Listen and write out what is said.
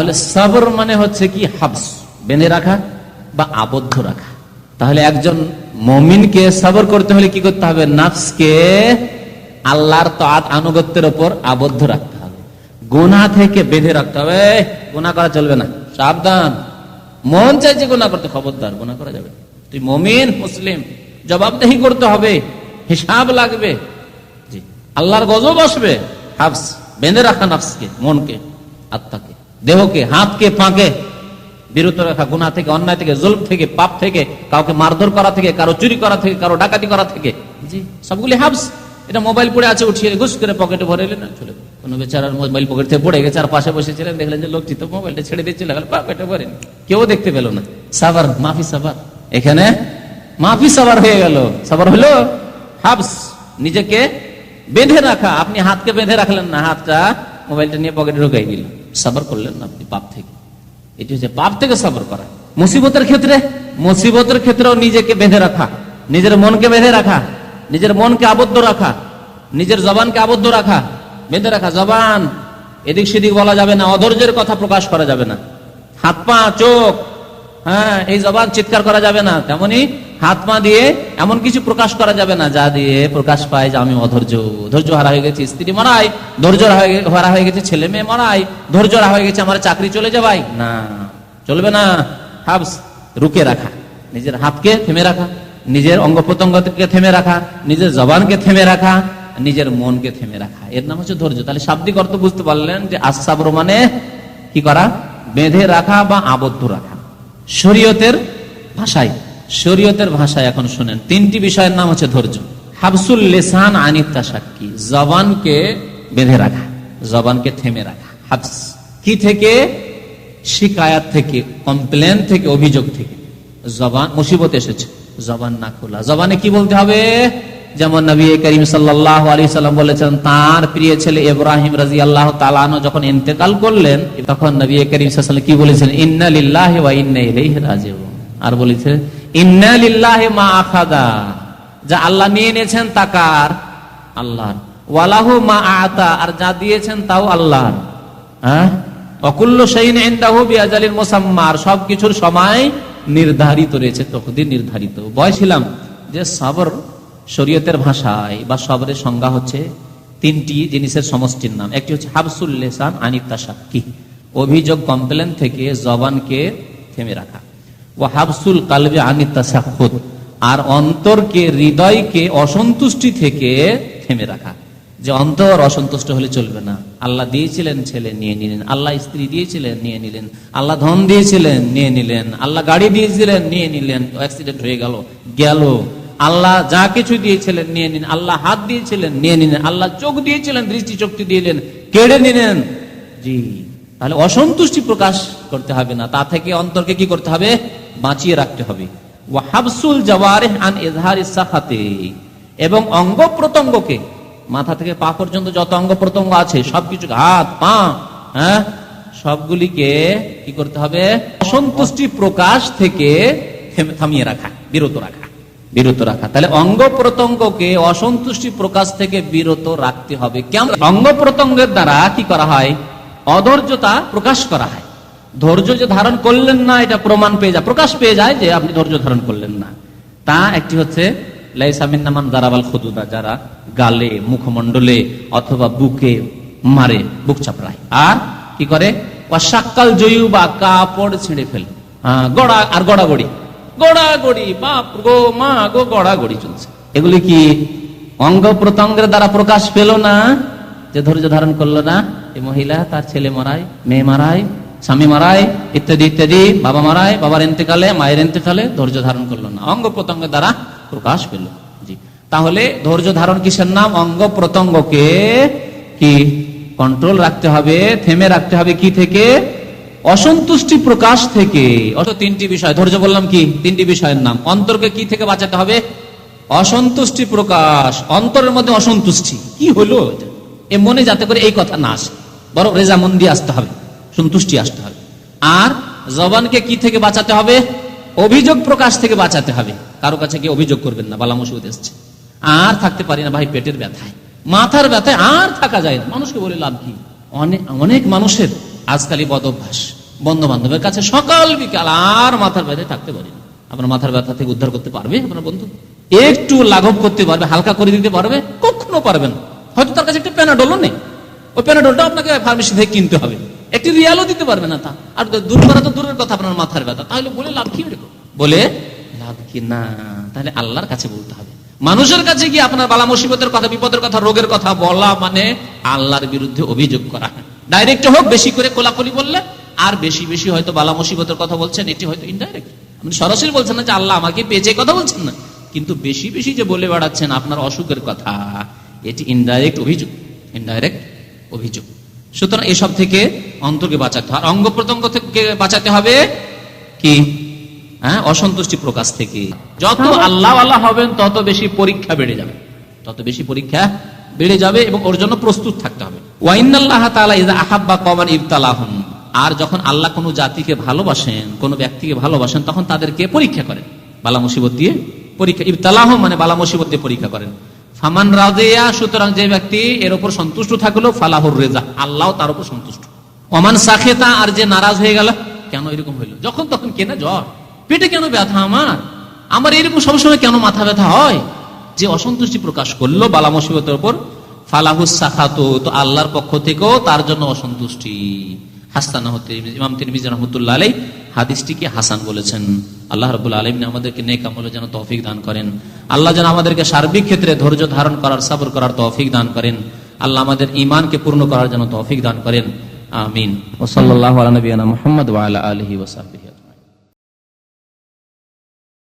তাহলে সবর মানে হচ্ছে কি হাবস, বেঁধে রাখা বা আবদ্ধ রাখা। তাহলে একজন মমিনকে সবর করতে হলে কি করতে হবে? নাফসকে আল্লাহর তাত আনুগত্যের ওপর আবদ্ধ রাখতে হবে। গুনা থেকে বেঁধে রাখতে হবে। গুণা করা চলবে না। সাবধান। মন চাইছে গোনা করতে, খবরদার গোনা করা যাবে তুই মমিন, মুসলিম, জবাবদেহি করতে হবে, হিসাব লাগবে। আল্লাহর গজব আসবে। হাফস বেঁধে রাখা নাফসকে, মনকে, আত্মাকে। দেহকে, হাতকে পাকে বিরত রাখা গুণা থেকে, অন্যায় থেকে, জুলম থেকে, পাপ থেকে, কাউকে মারধর করা থেকে, কারও চুরি করা থেকে, কারও ডাকাতি করা থেকে। জি, সবগুলি হাবস এটা মোবাইল পড়ে আছে, উঠিয়ে ঘুষ করে পকেটে ভরে এলেন চলে কোনো বেচারার মোবাইল পকেট থেকে পড়ে গেছে আর পাশে বসেছিলেন, দেখলেন যে লোকটি তো মোবাইলটা ছেড়ে দিয়ে চলে গেল পকেটে ভরে কেউ দেখতে পেল না। সাবার মাফি সাবার এখানে মাফি সাবার হয়ে গেল। সাবার হলো হাবস নিজেকে বেঁধে রাখা। আপনি হাতকে বেঁধে রাখলেন না, হাতটা মোবাইলটা নিয়ে পকেটে ঢুকাই দিল। সাবার করলেন না আপনি পাপ থেকে। এটি হচ্ছে পাপ থেকে সাবর করা। মুসিবতের ক্ষেত্রে, মুসিবতের ক্ষেত্রেও নিজেকে বেঁধে রাখা। নিজের মনকে বেঁধে রাখা। নিজের মনকে আবদ্ধ রাখা। নিজের জবানকে আবদ্ধ রাখা। বেঁধে রাখা। জবান, এদিক সেদিক বলা যাবে না, অধৈর্যের কথা প্রকাশ করা যাবে না। হাত পা চোখ হ্যাঁ এই জবান চিৎকার করা যাবে না। তেমনি হাত পা দিয়ে এমন কিছু প্রকাশ করা যাবে না, যা দিয়ে প্রকাশ পায় যে আমি অধৈর্য, ধৈর্য হারা হয়ে গেছি, স্ত্রী মারাই ধৈর্য হারা হয়ে গেছে, ছেলে মেয়ে মারাই ধৈর্য হারা হয়ে গেছে, আমার চাকরি চলে যাবাই। না, চলবে না। হাবস রুকে রাখা। নিজের হাতকে থেমে রাখা, নিজের অঙ্গ প্রত্যঙ্গকে থেমে রাখা, নিজের জবানকে থেমে রাখা, নিজের মনকে থেমে রাখা। এর নাম হচ্ছে ধৈর্য। তাহলে শাব্দিক অর্থ বুঝতে পারলেন যে আসাবর মানে কি করা? বেঁধে রাখা বা আবদ্ধ রাখা। শরীয়তের ভাষায় শরীয়তের ভাষায় এখন শুনেন। তিনটি বিষয়ের নাম হচ্ছে ধৈর্য। হাবসুল লেসান আনিতা সাক্ষী জবানকে বেঁধে রাখা, জবানকে থেমে রাখা। হাবস কি থেকে? শিকায়াত থেকে, কমপ্লেন থেকে, অভিযোগ থেকে। জবান, মুসিবত এসেছে। জবান না খোলা। জবানে কি বলতে হবে? যেমন নবী করিম সাল্লাহ আলী সাল্লাম বলেছেন, তার প্রিয় ছেলে ইব্রাহিম রাজি আল্লাহ তালানো যখন ইন্তেকাল করলেন, তখন নবী করিম সাল্লাম কি বলেছেন? ইন্না লিল্লাহি ইন্না ইলাইহি রাজিউন। আর বলেছে ইন্না লিল্লাহি মা আখাদা যা আল্লাহ নিয়ে নিয়েছেন তাকার আল্লাহর। ওয়ালাহু মা আতা, আর যা দিয়েছেন তাও আল্লাহর। হ্যাঁ? অকুল্ল সেইন ইনদাহু বিআজালিল মুসাম্মার সবকিছুর সময় নির্ধারিত রয়েছে, তকদির নির্ধারিত। বয়ছিলাম যে সবর শরীয়তের ভাষায় বা সবরের সংজ্ঞা হচ্ছে তিনটি জিনিসের সমষ্টির নাম। একটি হচ্ছে হাবসুল লেসান আনিতা সাক্ষী অভিযোগ কমপ্লেন থেকে জবানকে থেমে রাখা। ও হাবসুল কালবে আনিতা সাক্ষুত আর অন্তরকে, হৃদয়কে অসন্তুষ্টি থেকে থেমে রাখা। যে অন্তর অসন্তুষ্ট হলে চলবে না। আল্লাহ দিয়েছিলেন, ছেলে নিয়ে নিলেন। আল্লাহ স্ত্রী দিয়েছিলেন, নিয়ে নিলেন। আল্লাহ ধন দিয়েছিলেন, নিয়ে নিলেন। আল্লাহ গাড়ি দিয়েছিলেন, নিয়ে নিলেন। অ্যাক্সিডেন্ট হয়ে গেল গেল। আল্লাহ যা কিছু দিয়েছিলেন, নিয়ে নিন আল্লাহ হাত দিয়েছিলেন, নিয়ে নিলেন। আল্লাহ চোখ দিয়েছিলেন দৃষ্টি শক্তি দিলেন, কেড়ে নিলেন। জি, তাহলে অসন্তুষ্টি প্রকাশ করতে হবে না। তা থেকে অন্তরকে কি করতে হবে? বাঁচিয়ে রাখতে হবে। ওয়াহাবসুল জওয়ারিহ আন ইজহারি সাখাতে। এবং অঙ্গ প্রত্যঙ্গকে মাথা থেকে পা পর্যন্ত যত অঙ্গ প্রত্যঙ্গ আছে, সবকিছু হাত, পা হ্যাঁ সবগুলিকে কি করতে হবে? অসন্তুষ্টি প্রকাশ থেকে থামিয়ে রাখা, বিরত রাখা বিরত রাখা। তাহলে অঙ্গ প্রত্যঙ্গকে অসন্তুষ্টি প্রকাশ থেকে বিরত রাখতে হবে। কেমন? অঙ্গ প্রত্যঙ্গের দ্বারা কি করা হয়? অধৈর্যতা প্রকাশ করা হয়। ধৈর্য যে ধারণ করলেন না এটা প্রমাণ পেয়ে যায় প্রকাশ পেয়ে যায় যে আপনি ধৈর্য ধারণ করলেন না। তা একটি হচ্ছে লাইসামিনামান দারাবাল খুদুদা যারা গালে মুখমণ্ডলে অথবা বুকে মারে বুক চাপড়ায়। আর কি করে? অসাক্কাল জয়ু বা কাপড় ছিঁড়ে ফেলে। হ্যাঁ, গড়া আর গড়াগড়ি। গড়াগড়ি বাপ গো মা গো গড়াগড়ি চলছে। এগুলি কি অঙ্গ প্রত্যঙ্গের দ্বারা প্রকাশ পেল না? যে ধৈর্য ধারণ করল না এই মহিলা তার ছেলে মারায় মেয়ে মারায় স্বামী মারায়, ইত্যাদি ইত্যাদি। বাবা মারায়, বাবার এন্তেকালে, মায়ের এন্তেকালে ধৈর্য ধারণ করল না। অঙ্গ প্রত্যঙ্গের দ্বারা প্রকাশ পেল। জি। তাহলে ধৈর্য ধারণ কিসের নাম? অঙ্গ প্রত্যঙ্গকে কি? কন্ট্রোল রাখতে হবে, থেমে রাখতে হবে কি থেকে? অসন্তুষ্টি প্রকাশ থেকে। অত তিনটি বিষয়। ধৈর্য বললাম কি? তিনটি বিষয়ের নাম। অন্তরকে কি থেকে বাঁচাতে হবে? অসন্তুষ্টি প্রকাশ। অন্তরের মধ্যে অসন্তুষ্টি। কি হলো এ মনে যাতে করে এই কথা না আসে। বরং রেজামন্দি আসতে হবে। সন্তুষ্টি আসতে হবে। আর জবানকে কি থেকে বাঁচাতে হবে? অভিযোগ প্রকাশ থেকে বাঁচাতে হবে। কারও কাছে গিয়ে অভিযোগ করবেন না, বালা মুসিবত এসছে। আর থাকতে পারি না, ভাই, পেটের ব্যথায়। মাথার ব্যথায় আর থাকা যায় না। মানুষকে বলে লাভ কি? অনেক অনেক মানুষের আজকালই বদ অভ্যাস বন্ধু বান্ধবের কাছে সকাল বিকাল আর মাথার ব্যথায় থাকতে পারি না। আপনার মাথার ব্যথা থেকে উদ্ধার করতে পারবে আপনার বন্ধু? একটু লাঘব করতে পারবে, হালকা করে দিতে পারবে? কখনো পারবে না। হয়তো তার কাছে একটা প্যানাডলও নেই। ওই প্যানাডলটা আপনাকে ফার্মেসি থেকে কিনতে হবে। একটি রিয়ালও দিতে পারবে না তা। আর দূর করা তো দূরের কথা, আপনার মাথার ব্যথা। তাহলে বলে লাভ কি? বলে লাভ কি? না। তাহলে আল্লাহর কাছে বলতে হবে। মানুষের কাছে গিয়ে আপনার বালা মুসিবতের কথা, বিপদের কথা, রোগের কথা বলা মানে আল্লাহর বিরুদ্ধে অভিযোগ করা। ডাইরেক্ট হোক, বেশি করে কোলাকুলি বললে, আর বেশি বেশি হয়তো বালা মুসিবতের কথা বলছেন, এটি হয়তো ইনডাইরেক্ট আপনি সরাসরি বলছেন না যে আল্লাহ আমাকে পেয়েছে কথা বলছেন না। কিন্তু বেশি বেশি যে বলে বেড়াচ্ছেন আপনার অসুখের কথা, এটি ইনডাইরেক্ট অভিযোগ। ইনডাইরেক্ট অভিযোগ। সুতরাং এসব থেকে অন্তরকে বাঁচাতে হয়। আর অঙ্গ প্রত্যঙ্গ থেকে বাঁচাতে হবে কি? হ্যাঁ অসন্তুষ্টি প্রকাশ থেকে। যত আল্লাহ আল্লাহ হবেন তত বেশি পরীক্ষা বেড়ে যাবে। তত বেশি পরীক্ষা বেড়ে যাবে এবং ওর জন্য প্রস্তুত থাকতে হবে। ওয়াইনাল্লাহ আহাব্বা ইবতালাহুম। আর যখন আল্লাহ কোনো জাতিকে ভালোবাসেন কোনো ব্যক্তিকে ভালোবাসেন তখন তাদেরকে পরীক্ষা করেন। বালা মুসিবত দিয়ে পরীক্ষা ইবতালাহুম মানে বালা মুসিবত দিয়ে পরীক্ষা করেন। ফামান রাজিয়া, সুতরাং যে ব্যক্তি এর উপর সন্তুষ্ট থাকল, ফালাহুর রেজা। আল্লাহ তার উপর সন্তুষ্ট। অমান সাখেতা, আর যে নারাজ হয়ে গেল, কেন এরকম হইল? যখন তখন কেনা জ্বর। পেটে কেন ব্যথা আমার? আমার এরকম সবসময় কেন মাথা ব্যথা হয়? যে অসন্তুষ্টি প্রকাশ করল বালা মুসিবতের উপর ফালাহুস সাখাতো, তো আল্লাহর পক্ষ থেকেও তার জন্য অসন্তুষ্টি। হাস্তানা হতে ইমাম তিরমিজি রহমতুল্লাহ আলাই হাদিসটিকে হাসান বলেছেন। আল্লাহ রবুল আলম আমাদেরকে নেক আমলে যেন তৌফিক দান করেন। আল্লাহ যেন আমাদেরকে সার্বিক ক্ষেত্রে ধৈর্য ধারণ করার, সাবর করার তৌফিক দান করেন। আল্লাহ আমাদের ইমানকে পূর্ণ করার যেন তৌফিক দান করেন। আমিন। ওসল্লাহ নবীনা মোহাম্মদ আলহি ওসাহি